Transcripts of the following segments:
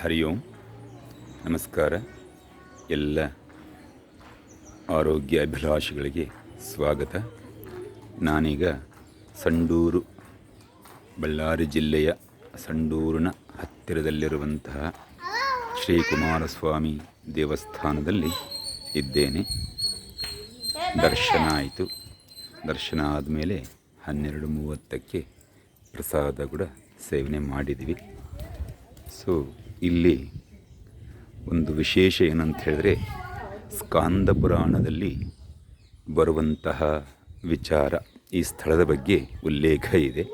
ಹರಿ ಓಂ. ನಮಸ್ಕಾರ. ಎಲ್ಲ ಆರೋಗ್ಯ ಅಭಿಲಾಷಿಗಳಿಗೆ ಸ್ವಾಗತ. ನಾನೀಗ ಸಂಡೂರು, ಬಳ್ಳಾರಿ ಜಿಲ್ಲೆಯ ಸಂಡೂರಿನ ಹತ್ತಿರದಲ್ಲಿರುವಂತಹ ಶ್ರೀ ಕುಮಾರಸ್ವಾಮಿ ದೇವಸ್ಥಾನದಲ್ಲಿ ಇದ್ದೇನೆ. ದರ್ಶನ ಆಯಿತು. ದರ್ಶನ ಆದಮೇಲೆ ಹನ್ನೆರಡು ಮೂವತ್ತಕ್ಕೆ ಪ್ರಸಾದ ಕೂಡ ಸೇವನೆ ಮಾಡಿದ್ವಿ ಸೊ ಇಲ್ಲಿ ಒಂದು ವಿಶೇಷ ಏನಂತ ಹೇಳಿದ್ರೆ ಸ್ಕಾಂದ ಪುರಾಣದಲ್ಲಿ ಬರುವಂತಹ ವಿಚಾರ ಈ ಸ್ಥಳದ ಬಗ್ಗೆ ಉಲ್ಲೇಖ ಇದೆ.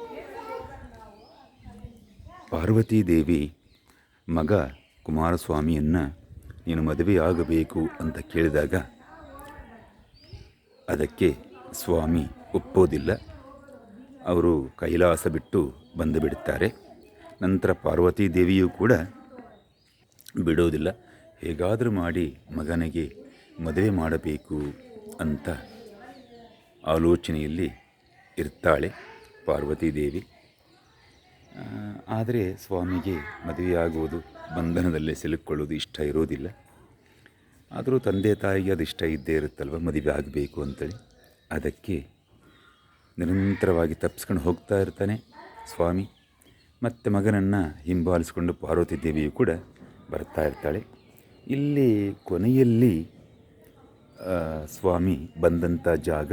ಪಾರ್ವತೀ ದೇವಿ ಮಗ ಕುಮಾರಸ್ವಾಮಿಯನ್ನು ನೀನು ಮದುವೆಯಾಗಬೇಕು ಅಂತ ಕೇಳಿದಾಗ ಅದಕ್ಕೆ ಸ್ವಾಮಿ ಒಪ್ಪೋದಿಲ್ಲ. ಅವರು ಕೈಲಾಸ ಬಿಟ್ಟು ಬಂದು ಬಿಡುತ್ತಾರೆ ನಂತರ ಪಾರ್ವತೀ ದೇವಿಯೂ ಕೂಡ ಬಿಡೋದಿಲ್ಲ. ಹೇಗಾದರೂ ಮಾಡಿ ಮಗನಿಗೆ ಮದುವೆ ಮಾಡಬೇಕು ಅಂತ ಆಲೋಚನೆಯಲ್ಲಿ ಇರ್ತಾಳೆ ಪಾರ್ವತಿ ದೇವಿ. ಆದರೆ ಸ್ವಾಮಿಗೆ ಮದುವೆಯಾಗುವುದು ಬಂಧನದಲ್ಲೇ ಸಿಲುಕೊಳ್ಳೋದು ಇಷ್ಟ ಇರೋದಿಲ್ಲ. ಆದರೂ ತಂದೆ ತಾಯಿಗೆ ಅದು ಇಷ್ಟ ಇದ್ದೇ ಇರುತ್ತಲ್ವ ಮದುವೆ ಆಗಬೇಕು ಅಂತೇಳಿ. ಅದಕ್ಕೆ ನಿರಂತರವಾಗಿ ತಪ್ಪಿಸ್ಕೊಂಡು ಹೋಗ್ತಾ ಇರ್ತಾನೆ ಸ್ವಾಮಿ. ಮತ್ತು ಮಗನನ್ನು ಹಿಂಬಾಲಿಸ್ಕೊಂಡು ಪಾರ್ವತಿ ದೇವಿಯು ಕೂಡ ಬರ್ತಾ ಇರ್ತಾಳೆ. ಇಲ್ಲಿ ಕೊನೆಯಲ್ಲಿ ಸ್ವಾಮಿ ಬಂದಂಥ ಜಾಗ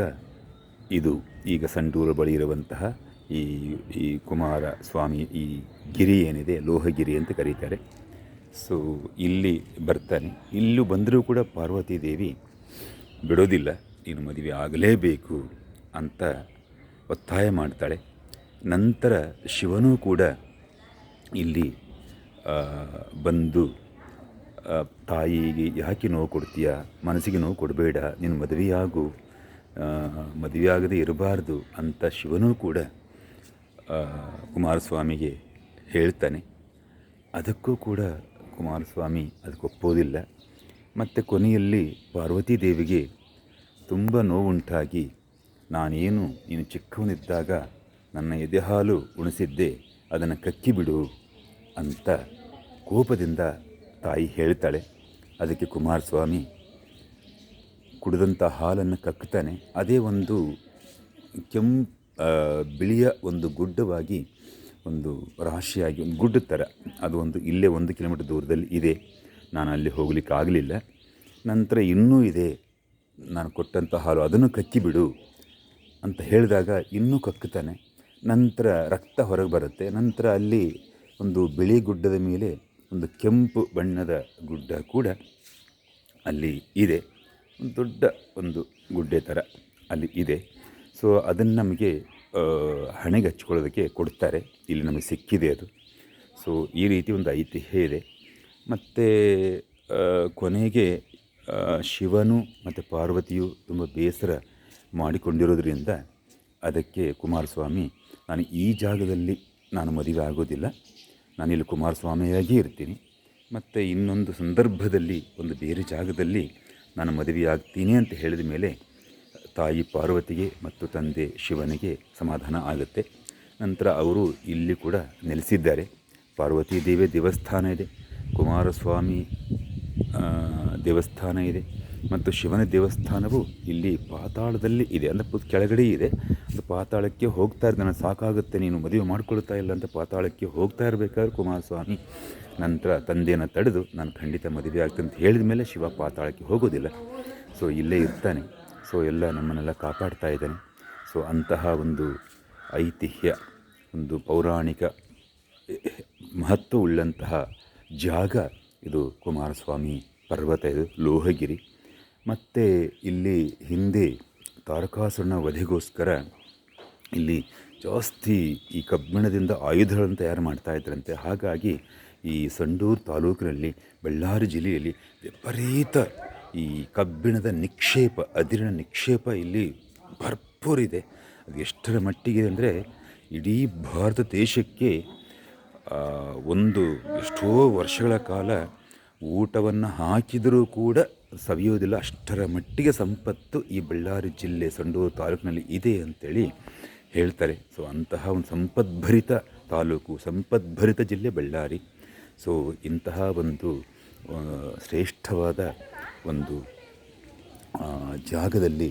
ಇದು. ಈಗ ಸಂಡೂರು ಬಳಿ ಇರುವಂತಹ ಈ ಈ ಕುಮಾರ ಸ್ವಾಮಿ, ಈ ಗಿರಿ ಏನಿದೆ, ಲೋಹಗಿರಿ ಅಂತ ಕರೀತಾರೆ. ಸೊ ಇಲ್ಲಿ ಬರ್ತಾನೆ. ಇಲ್ಲೂ ಬಂದರೂ ಕೂಡ ಪಾರ್ವತಿ ದೇವಿ, ಬಿಡೋದಿಲ್ಲ, ನೀನು ಮದುವೆ ಆಗಲೇಬೇಕು ಅಂತ ಒತ್ತಾಯ ಮಾಡ್ತಾಳೆ. ನಂತರ ಶಿವನೂ ಕೂಡ ಇಲ್ಲಿ ಬಂದು ತಾಯಿಗೆ ಯಾಕೆ ನೋವು ಕೊಡ್ತೀಯ? ಮನಸ್ಸಿಗೆ ನೋವು ಕೊಡಬೇಡ, ನೀನು ಮದುವೆಯಾಗು ಮದುವೆಯಾಗದೇ ಇರಬಾರ್ದು ಅಂತ ಶಿವನೂ ಕೂಡ ಕುಮಾರಸ್ವಾಮಿಗೆ ಹೇಳ್ತಾನೆ. ಅದಕ್ಕೂ ಕೂಡ ಕುಮಾರಸ್ವಾಮಿ ಅದಕ್ಕೆ ಒಪ್ಪೋದಿಲ್ಲ. ಮತ್ತು ಕೊನೆಯಲ್ಲಿ ಪಾರ್ವತಿ ದೇವಿಗೆ ತುಂಬ ನೋವುಂಟಾಗಿ, ನಾನೇನು ನೀನು ಚಿಕ್ಕವನಿದ್ದಾಗ ನನ್ನ ಎದೆಹಾಲು ಉಣಿಸಿದ್ದೆ, ಅದನ್ನು ಕಕ್ಕಿಬಿಡು ಅಂತ ಕೋಪದಿಂದ ತಾಯಿ ಹೇಳ್ತಾಳೆ. ಅದಕ್ಕೆ ಕುಮಾರಸ್ವಾಮಿ ಕುಡಿದಂಥ ಹಾಲನ್ನು ಕಕ್ಕುತ್ತಾನೆ. ಅದೇ ಒಂದು ಕೆಂ ಬಿಳಿಯ ಒಂದು ಗುಡ್ಡವಾಗಿ ಒಂದು ರಾಶಿಯಾಗಿ, ಒಂದು ಗುಡ್ಡ ಥರ. ಅದು ಒಂದು ಇಲ್ಲೇ ಒಂದು ಕಿಲೋಮೀಟರ್ ದೂರದಲ್ಲಿ ಇದೆ. ನಾನು ಅಲ್ಲಿ ಹೋಗಲಿಕ್ಕೆ ಆಗಲಿಲ್ಲ. ನಂತರ ಇನ್ನೂ ಇದೆ. ನಾನು ಕೊಟ್ಟಂಥ ಹಾಲು ಅದನ್ನು ಕಕ್ಕಿಬಿಡು ಅಂತ ಹೇಳಿದಾಗ ಇನ್ನೂ ಕಕ್ಕುತ್ತಾನೆ. ನಂತರ ರಕ್ತ ಹೊರಗೆ ಬರುತ್ತೆ. ನಂತರ ಅಲ್ಲಿ ಒಂದು ಬಿಳಿ ಗುಡ್ಡದ ಮೇಲೆ ಒಂದು ಕೆಂಪು ಬಣ್ಣದ ಗುಡ್ಡ ಕೂಡ ಅಲ್ಲಿ ಇದೆ. ಒಂದು ದೊಡ್ಡ ಒಂದು ಗುಡ್ಡೆ ಥರ ಅಲ್ಲಿ ಇದೆ. ಸೊ ಅದನ್ನು ನಮಗೆ ಹಣೆಗೆ ಹಚ್ಕೊಳ್ಳೋದಕ್ಕೆ ಕೊಡ್ತಾರೆ. ಇಲ್ಲಿ ನಮಗೆ ಸಿಕ್ಕಿದೆ ಅದು. ಸೊ ಈ ರೀತಿ ಒಂದು ಐತಿಹ್ಯ ಇದೆ. ಮತ್ತು ಕೊನೆಗೆ ಶಿವನು ಮತ್ತು ಪಾರ್ವತಿಯು ತುಂಬ ಬೇಸರ ಮಾಡಿಕೊಂಡಿರೋದ್ರಿಂದ ಅದಕ್ಕೆ ಕುಮಾರಸ್ವಾಮಿ, ನಾನು ಈ ಜಾಗದಲ್ಲಿ ನಾನು ಮದುವೆ ಆಗೋದಿಲ್ಲ. ನಾನಿಲ್ಲಿ ಕುಮಾರಸ್ವಾಮಿಯಾಗಿಯೇ ಇರ್ತೀನಿ. ಮತ್ತು ಇನ್ನೊಂದು ಸಂದರ್ಭದಲ್ಲಿ, ಒಂದು ಬೇರೆ ಜಾಗದಲ್ಲಿ ನಾನು ಮದುವೆಯಾಗ್ತೀನಿ ಅಂತ ಹೇಳಿದ ಮೇಲೆ ತಾಯಿ ಪಾರ್ವತಿಗೆ ಮತ್ತು ತಂದೆ ಶಿವನಿಗೆ ಸಮಾಧಾನ ಆಗುತ್ತೆ. ನಂತರ ಅವರು ಇಲ್ಲಿ ಕೂಡ ನೆಲೆಸಿದ್ದಾರೆ. ಪಾರ್ವತಿ ದೇವಿ ದೇವಸ್ಥಾನ ಇದೆ. ಕುಮಾರಸ್ವಾಮಿ ದೇವಸ್ಥಾನ ಇದೆ. ಮತ್ತು ಶಿವನ ದೇವಸ್ಥಾನವು ಇಲ್ಲಿ ಪಾತಾಳದಲ್ಲಿ ಇದೆ. ಅಂದರೆ ಕೆಳಗಡೆ ಇದೆ. ಪಾತಾಳಕ್ಕೆ ಹೋಗ್ತಾ ಇರ್ತಾನೆ ಸಾಕಾಗುತ್ತೆ, ನೀನು ಮದುವೆ ಮಾಡ್ಕೊಳ್ತಾ ಇಲ್ಲ ಅಂತ ಪಾತಾಳಕ್ಕೆ ಹೋಗ್ತಾ ಇರಬೇಕಾದ್ರೆ ಕುಮಾರಸ್ವಾಮಿ ನಂತರ ತಂದೆಯನ್ನು ತಡೆದು ನಾನು ಖಂಡಿತ ಮದುವೆ ಆಗ್ತಂತ ಹೇಳಿದ ಮೇಲೆ ಶಿವ ಪಾತಾಳಕ್ಕೆ ಹೋಗೋದಿಲ್ಲ. ಸೊ ಇಲ್ಲೇ ಇರ್ತಾನೆ. ಸೊ ಎಲ್ಲ ನಮ್ಮನ್ನೆಲ್ಲ ಕಾಪಾಡ್ತಾ ಇದ್ದಾನೆ. ಸೊ ಅಂತಹ ಒಂದು ಐತಿಹ್ಯ, ಒಂದು ಪೌರಾಣಿಕ ಮಹತ್ವ ಉಳ್ಳಂತಹ ಜಾಗ ಇದು ಕುಮಾರಸ್ವಾಮಿ ಪರ್ವತ, ಇದು ಲೋಹಗಿರಿ. ಮತ್ತು ಇಲ್ಲಿ ಹಿಂದೆ ತಾರಕಾಸುರನ ವಧೆಗೋಸ್ಕರ ಇಲ್ಲಿ ಜಾಸ್ತಿ ಈ ಕಬ್ಬಿಣದಿಂದ ಆಯುಧಗಳನ್ನು ತಯಾರು ಮಾಡ್ತಾ ಇದ್ರಂತೆ. ಹಾಗಾಗಿ ಈ ಸಂಡೂರು ತಾಲೂಕಿನಲ್ಲಿ, ಬಳ್ಳಾರಿ ಜಿಲ್ಲೆಯಲ್ಲಿ ವಿಪರೀತ ಈ ಕಬ್ಬಿಣದ ನಿಕ್ಷೇಪ, ಅದಿರಿನ ನಿಕ್ಷೇಪ ಇಲ್ಲಿ ಭರ್ಪೂರಿದೆ ಅದು ಎಷ್ಟರ ಮಟ್ಟಿಗೆ ಅಂದರೆ ಇಡೀ ಭಾರತ ದೇಶಕ್ಕೆ ಒಂದು ಎಷ್ಟೋ ವರ್ಷಗಳ ಕಾಲ ಊಟವನ್ನು ಹಾಕಿದರೂ ಕೂಡ ಸವಿಯೋದಿಲ್ಲ. ಅಷ್ಟರ ಮಟ್ಟಿಗೆ ಸಂಪತ್ತು ಈ ಬಳ್ಳಾರಿ ಜಿಲ್ಲೆ, ಸಂಡೂರು ತಾಲೂಕಿನಲ್ಲಿ ಇದೆ ಅಂತೇಳಿ ಹೇಳ್ತಾರೆ. ಸೊ ಅಂತಹ ಒಂದು ಸಂಪದ್ಭರಿತ ತಾಲೂಕು, ಸಂಪದ್ಭರಿತ ಜಿಲ್ಲೆ ಬಳ್ಳಾರಿ. ಸೊ ಇಂತಹ ಒಂದು ಶ್ರೇಷ್ಠವಾದ ಒಂದು ಜಾಗದಲ್ಲಿ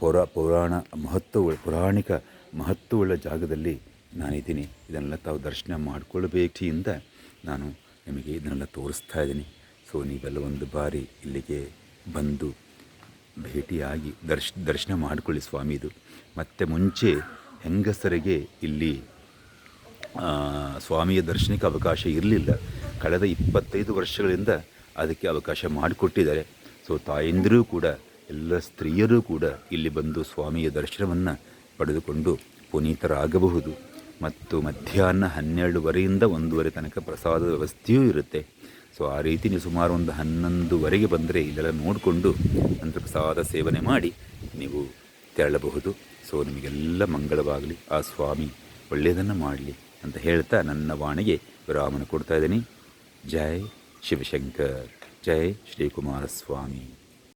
ಪೌರ, ಪೌರಾಣ ಮಹತ್ವ ಪೌರಾಣಿಕ ಮಹತ್ವವುಳ್ಳ ಜಾಗದಲ್ಲಿ ನಾನಿದ್ದೀನಿ. ಇದನ್ನೆಲ್ಲ ತಾವು ದರ್ಶನ ಮಾಡಿಕೊಳ್ಬೇಕಿಂದ ನಾನು ನಿಮಗೆ ಇದನ್ನೆಲ್ಲ ತೋರಿಸ್ತಾ ಇದ್ದೀನಿ. ಸೊ ನೀವೆಲ್ಲ ಒಂದು ಬಾರಿ ಇಲ್ಲಿಗೆ ಬಂದು ಭೇಟಿಯಾಗಿ ದರ್ಶ್, ದರ್ಶನ ಮಾಡಿಕೊಳ್ಳಿ ಸ್ವಾಮಿದು ಮತ್ತು ಮುಂಚೆ ಹೆಂಗಸರಿಗೆ ಇಲ್ಲಿ ಸ್ವಾಮಿಯ ದರ್ಶನಕ್ಕೆ ಅವಕಾಶ ಇರಲಿಲ್ಲ. ಕಳೆದ ಇಪ್ಪತ್ತೈದು ವರ್ಷಗಳಿಂದ ಅದಕ್ಕೆ ಅವಕಾಶ ಮಾಡಿಕೊಟ್ಟಿದ್ದಾರೆ. ಸೊ ತಾಯಂದಿರೂ ಕೂಡ, ಎಲ್ಲ ಸ್ತ್ರೀಯರೂ ಕೂಡ ಇಲ್ಲಿ ಬಂದು ಸ್ವಾಮಿಯ ದರ್ಶನವನ್ನು ಪಡೆದುಕೊಂಡು ಪುನೀತರಾಗಬಹುದು. ಮತ್ತು ಮಧ್ಯಾಹ್ನ ಹನ್ನೆರಡುವರೆಯಿಂದ ಒಂದೂವರೆ ತನಕ ಪ್ರಸಾದದ ವ್ಯವಸ್ಥೆಯೂ ಇರುತ್ತೆ. ಸೊ ಆ ರೀತಿ ನೀವು ಸುಮಾರು ಒಂದು ಹನ್ನೊಂದುವರೆಗೆ ಬಂದರೆ ಇಲ್ಲೆಲ್ಲ ನೋಡಿಕೊಂಡು ನಂತರ ಪ್ರಸಾದ ಸೇವನೆ ಮಾಡಿ ನೀವು ತೆರಳಬಹುದು. ಸೊ ನಿಮಗೆಲ್ಲ ಮಂಗಳವಾಗಲಿ. ಆ ಸ್ವಾಮಿ ಒಳ್ಳೆಯದನ್ನು ಮಾಡಲಿ ಅಂತ ಹೇಳ್ತಾ ನನ್ನ ವಾಣಿಗೆ ವಿರಾಮನ ಕೊಡ್ತಾ ಇದ್ದೀನಿ. ಜೈ ಶಿವಶಂಕರ್. ಜೈ ಶ್ರೀ ಕುಮಾರಸ್ವಾಮಿ